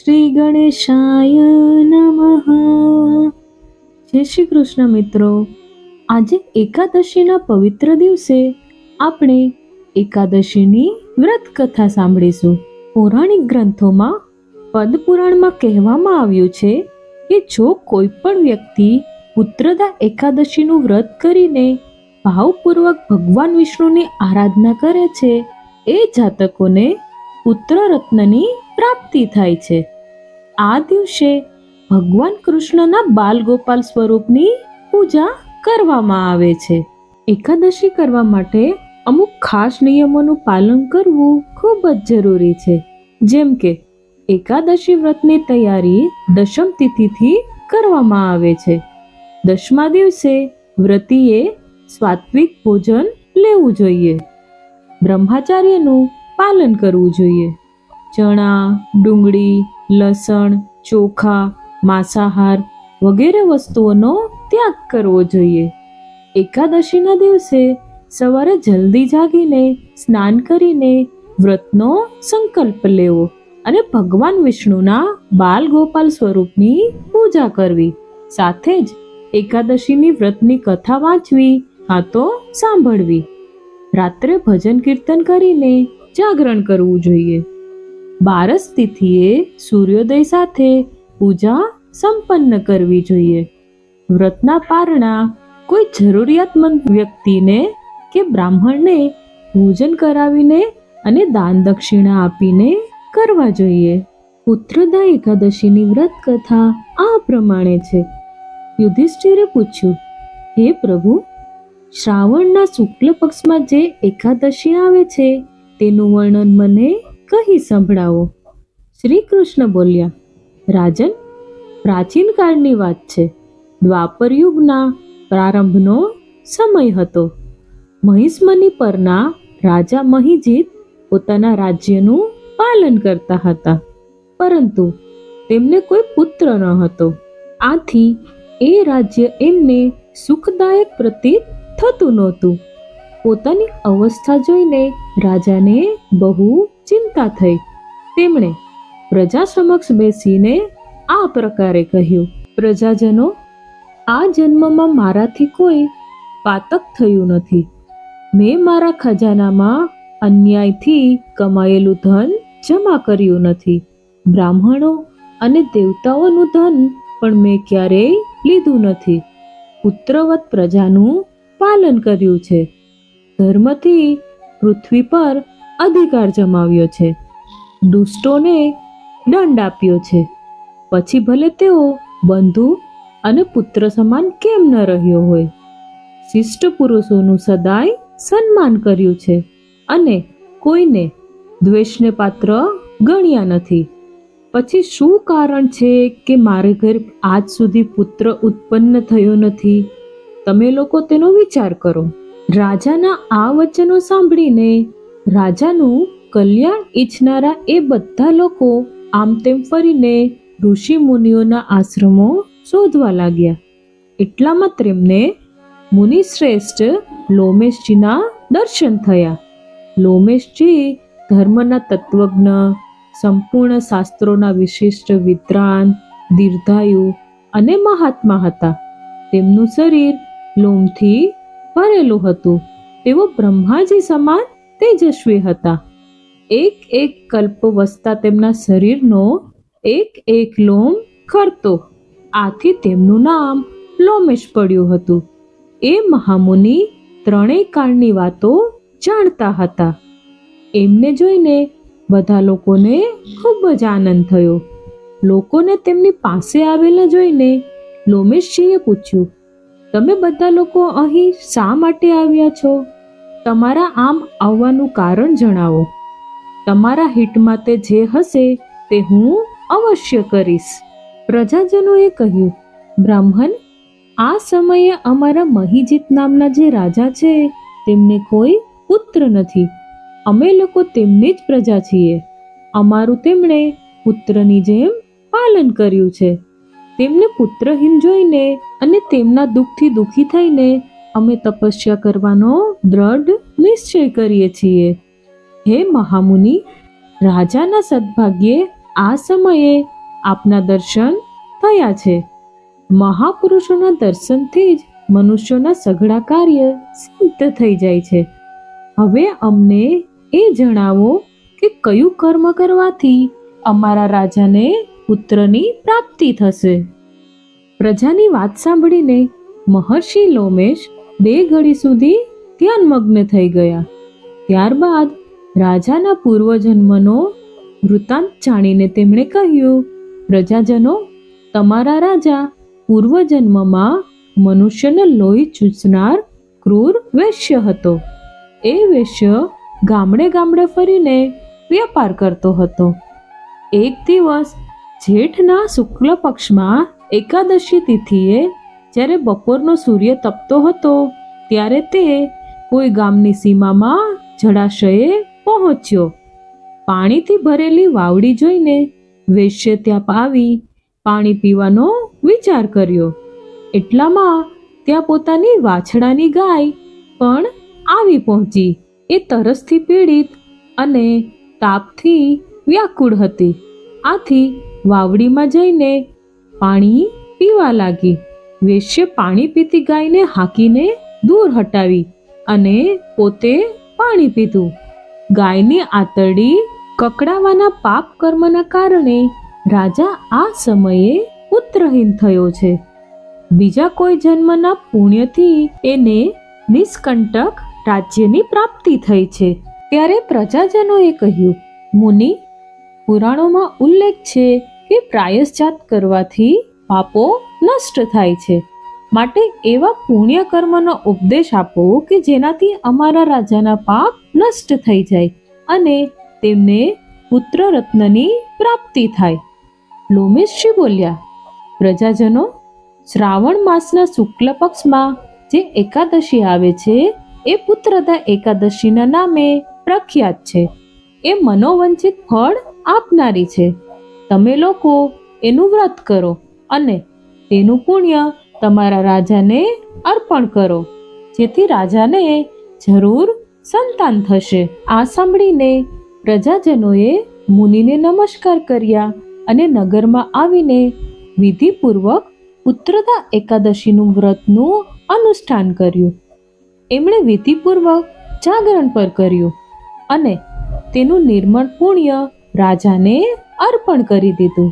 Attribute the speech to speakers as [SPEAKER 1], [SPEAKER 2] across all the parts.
[SPEAKER 1] શ્રી ગણેશાય નમઃ. જય શ્રી કૃષ્ણ મિત્રો. આજે એકાદશીના પવિત્ર દિવસે આપણે એકાદશીની વ્રત કથા સાંભળીશું. પૌરાણિક ગ્રંથોમાં પદ્મપુરાણમાં કહેવામાં આવ્યું છે કે જો કોઈ પણ વ્યક્તિ પુત્રદા એકાદશીનું વ્રત કરીને ભાવપૂર્વક ભગવાન વિષ્ણુની આરાધના કરે છે, એ જાતકોને પુત્ર રત્નની પ્રાપ્તિ થાય છે. આ દિવસે ભગવાન કૃષ્ણના બાલ ગોપાલ સ્વરૂપની પૂજા કરવામાં આવે છે. એકાદશી કરવા માટે અમુક ખાસ નિયમોનું પાલન કરવું ખૂબ જ જરૂરી છે. જેમ કે, એકાદશી વ્રતની તૈયારી દશમ તિથિથી કરવામાં આવે છે. દશમા દિવસે વ્રતિએ સાત્વિક ભોજન લેવું જોઈએ. બ્રહ્માચાર્યનું પાલન કરવું જોઈએ. ચણા, ડુંગળી, લસણ, ચોખા, માંસાહાર વગેરે વસ્તુઓનો ત્યાગ કરવો જોઈએ. એકાદશીના દિવસે સવારે જલ્દી જાગીને સ્નાન કરીને વ્રતનો સંકલ્પ લેવો અને ભગવાન વિષ્ણુના બાલ ગોપાલ સ્વરૂપની પૂજા કરવી. સાથે જ એકાદશીની વ્રતની કથા વાંચવી કાં તો સાંભળવી. રાત્રે ભજન કીર્તન કરીને જાગરણ કરવું જોઈએ. બારસ તિથિએ સૂર્યોદય સાથે પૂજા સંપન્ન કરવી જોઈએ. વ્રતના પારણા કોઈ જરૂરિયાતમંદ વ્યક્તિને કે બ્રાહ્મણને ભોજન કરાવીને અને દાન દક્ષિણા આપીને કરવા જોઈએ. પુત્રદા એકાદશીની વ્રત કથા આ પ્રમાણે છે. યુધિષ્ઠિરે પૂછ્યું, હે પ્રભુ, શ્રાવણના શુક્લ પક્ષમાં જે એકાદશી આવે છે તેનું વર્ણન મને કહી સંભળાવો. શ્રી કૃષ્ણ બોલ્યા, રાજન, પ્રાચીન કાળની વાત છે. દ્વાપર યુગના પ્રારંભનો સમય હતો. મહિષ્મની પરના રાજા મહિજીત પોતાના રાજ્યનું પાલન કરતા હતા. પરંતુ તેમને કોઈ પુત્ર ન હતો. આથી એ રાજ્ય એમને સુખદાયક પ્રતીત થતું નહોતું. પોતાની અવસ્થા જોઈને રાજાને બહુ ચિંતા થઈ. તેમણે પ્રજા સમક્ષ બેસીને આ પ્રકારે કહ્યું, પ્રજાજનો, આ જન્મમાં મારાથી કોઈ પાતક થયું નથી. મેં મારા ખજાનામાં અન્યાયથી કમાયેલું ધન જમા કર્યું નથી. બ્રાહ્મણો અને દેવતાઓનું ધન પણ મેં ક્યારેય લીધું નથી. પુત્રવત પ્રજાનું પાલન કર્યું છે. ધર્મથી પૃથ્વી પર અધિકાર જમાવ્યો છે. દુષ્ટોને દંડ આપ્યો છે. પછી ભલે તેઓ બંધુ અને પુત્ર સમાન કેમ ન રહ્યો હોય? શિષ્ટ પુરુષોનું સદાય સન્માન કર્યું છે અને કોઈને દ્વેષને પાત્ર ગણ્યા નથી. પછી શું કારણ છે કે મારે ઘર આજ સુધી પુત્ર ઉત્પન્ન થયો નથી? તમે લોકો તેનો વિચાર કરો. રાજાના આ વચનો સાંભળીને રાજાનું કલ્યાણ ઈચ્છનારા એ બધા લોકો આમ તેમ ફરીને ઋષિ મુનિઓના આશ્રમો શોધવા લાગ્યા. એટલામાં તેમને મુનિશ્રેષ્ઠ લોમેશજીના દર્શન થયા. લોમેશજી ધર્મના તત્વજ્ઞ, સંપૂર્ણ શાસ્ત્રોના વિશિષ્ટ વિદ્વાન, દીર્ઘાયુ અને મહાત્મા હતા. તેમનું શરીર લોમથી ભરેલું હતું. તેઓ બ્રહ્માજી સમાન તેજસ્વી હતા. એક એક કલ્પ વસતા તેમના શરીરનો એક એક લોમ ખરતો. આથી તેમનું નામ લોમેશ પડ્યું હતું. એ મહામુનિ ત્રણેય કાળની વાતો જાણતા હતા. એમને જોઈને બધા લોકોને ખૂબ જ આનંદ થયો. લોકોને તેમની પાસે આવેલા જોઈને લોમેશજીએ પૂછ્યું તમે બધા લોકો અહીં શા માટે આવ્યા છો? તમારા આમ આવવાનું કારણ જણાવો. તમારા હિતમાં તે જે હશે તે હું અવશ્ય કરીશ. પ્રજાજનોએ કહ્યું, બ્રાહ્મણ, આ સમયે અમારા મહિજીત નામના જે રાજા છે, તેમને કોઈ પુત્ર નથી. અમે લોકો તેમની જ પ્રજા છીએ. અમારું તેમણે પુત્રની જેમ પાલન કર્યું છે. તેમને પુત્રહીન જોઈને અને તેમના દુઃખથી દુઃખી થઈને અમે તપસ્યા કરવાનો દ્રઢ નિશ્ચય કરીએ છીએ. હે મહામુનિ, રાજાના સદભાગ્યે આ સમયે આપના દર્શન થયા છે. મહાપુરુષોના દર્શનથી જ મનુષ્યોના સઘળા કાર્ય સિદ્ધ થઈ જાય છે. હવે અમને એ જણાવો કે કયું કર્મ કરવાથી અમારા રાજાને પુત્રની પ્રાપ્તિ થશે? પ્રજાની વાત સાંભળીને મહર્ષિ લોમેશ બે ઘડી સુધી ધ્યાનમગ્ન થઈ ગયા. ત્યારબાદ રાજાના પૂર્વજન્મનો વૃત્તાંત જાણીને તેમણે કહ્યું, પ્રજાજનો, તમારા રાજા પૂર્વજન્મમાં મનુષ્યને લોહી ચૂસનાર ક્રૂર વૈશ્ય હતો. એ વૈશ્ય ગામડે ગામડે ફરીને વેપાર કરતો હતો. એક દિવસ જેઠના શુક્લ પક્ષમાં એકાદશી તિથિએ જ્યારે બપોરનો સૂર્ય તપતો હતો, ત્યારે તે કોઈ ગામની સીમામાં જળાશયે પહોંચ્યો. પાણીથી ભરેલી વાવડી જોઈને વેશ્ય ત્યાં આવી પાણી પીવાનો વિચાર કર્યો. એટલામાં ત્યાં પોતાની વાછડાની ગાય પણ આવી પહોંચી. એ તરસથી પીડિત અને તાપથી વ્યાકુળ હતી. આથી વાવડીમાં જઈને પાણી પીવા લાગી. વેશ્ય પાણી પીતી ગાયને હાંકીને દૂર હટાવી અને પોતે પાણી પીધું. ગાયની આતરડી કકડાવાના પાપ કર્મના કારણે રાજા આ સમયે પુત્રહીન થયો છે. બીજા કોઈ જન્મના પુણ્યથી એને નિષ્કંટક રાજ્યની પ્રાપ્તિ થઈ છે. ત્યારે પ્રજાજનોએ કહ્યું, મુનિ, પુરાણોમાં ઉલ્લેખ છે કે પ્રાયશ્ચાત કરવાથી પાપો નષ્ટ થાય છે. માટે એવા પુણ્ય કર્મનો ઉપદેશ આપો કે જેનાથી અમારા રાજાના પાપ નષ્ટ થઈ જાય અને તેમને પુત્ર રત્નની પ્રાપ્તિ થાય. લોમેશજી બોલ્યા, પ્રજાજનો, શ્રાવણ માસના શુક્લ પક્ષમાં જે એકાદશી આવે છે, એ પુત્રદા એકાદશીના નામે પ્રખ્યાત છે. એ મનોવંચિત ફળ આપનારી છે. તમે લોકો એનું વ્રત કરો અને તેનું પુણ્ય તમારા રાજાને અર્પણ કરો, જેથી રાજાને જરૂર સંતાન થશે. આ સાંભળીને પ્રજાજનોએ મુનિને નમસ્કાર કર્યા અને નગરમાં આવીને વિધિપૂર્વક પુત્રતા એકાદશીનું વ્રતનું અનુષ્ઠાન કર્યું. એમણે વિધિપૂર્વક જાગરણ પર કર્યું અને તેનું નિર્મળ પુણ્ય રાજાને અર્પણ કરી દીધું.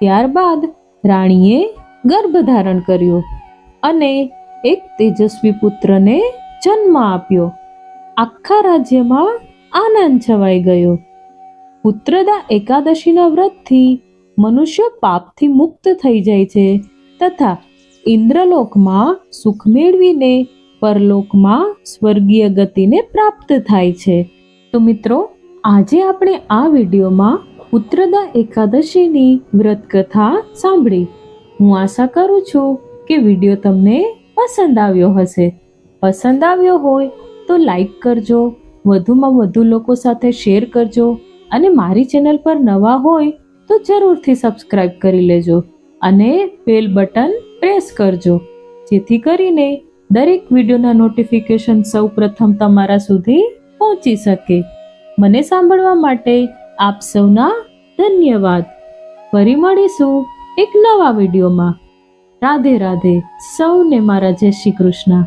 [SPEAKER 1] ત્યારબાદ રાણીએ ગર્ભ ધારણ કર્યો અને એક તેજસ્વી પુત્રને જન્મ આપ્યો. આખા રાજ્યમાં આનંદ છવાઈ ગયો. પુત્રદા એકાદશીના વ્રતથી મનુષ્ય પાપથી મુક્ત થઈ જાય છે તથા ઇન્દ્રલોકમાં સુખ મેળવીને પરલોકમાં સ્વર્ગીય ગતિને પ્રાપ્ત થાય છે. તો મિત્રો, આજે આપણે આ વિડીયોમાં પુત્રદા એકાદશીની વ્રત કથા સાંભળી. હું આશા કરું છું કે વીડિયો તમને પસંદ આવ્યો હશે. પસંદ આવ્યો હોય તો લાઈક કરજો, વધુમાં વધુ લોકો સાથે શેર કરજો અને મારી ચેનલ પર નવા હોય તો જરૂરથી સબસ્ક્રાઈબ કરી લેજો અને બેલ બટન પ્રેસ કરજો. જેથી કરીને દરેક વિડીયોના નોટિફિકેશન સૌ પ્રથમ તમારા સુધી પહોંચી શકે. મને સાંભળવા માટે આપ સૌના ધન્યવાદ. ફરી મળીશું એક નવા વિડીયોમાં. રાધે રાધે સૌને મારા જય શ્રી કૃષ્ણ.